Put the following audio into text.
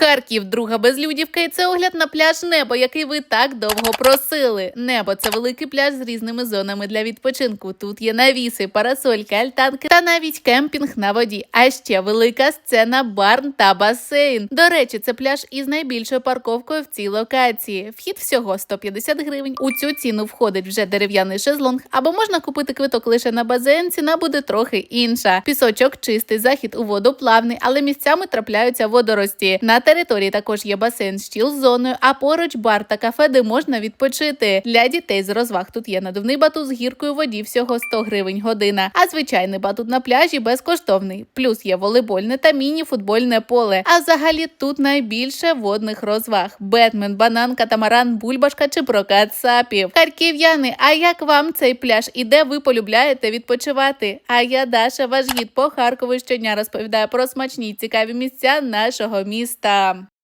Харків, друга безлюдівка, і це огляд на пляж Небо, який ви так довго просили. Небо це великий пляж з різними зонами для відпочинку. Тут є навіси, парасольки, альтанки та навіть кемпінг на воді. А ще велика сцена, барн та басейн. До речі, це пляж із найбільшою парковкою в цій локації. Вхід всього 150 гривень. У цю ціну входить вже дерев'яний шезлонг, або можна купити квиток лише на базен. Ціна буде трохи інша. Пісочок чистий, захід у воду плавний, але місцями трапляються водорості. На території також є басейн з чіл-зоною, а поруч бар та кафе, де можна відпочити. Для дітей з розваг тут є надувний батут з гіркою воді всього 100 гривень година. А звичайний батут на пляжі безкоштовний. Плюс є волейбольне та міні-футбольне поле. А взагалі тут найбільше водних розваг: Бетмен, банан, катамаран, бульбашка чи прокат сапів. Харків'яни, а як вам цей пляж і де ви полюбляєте відпочивати? А я Даша, ваш гід по Харкову щодня розповідаю про смачні й цікаві місця нашого міста. um,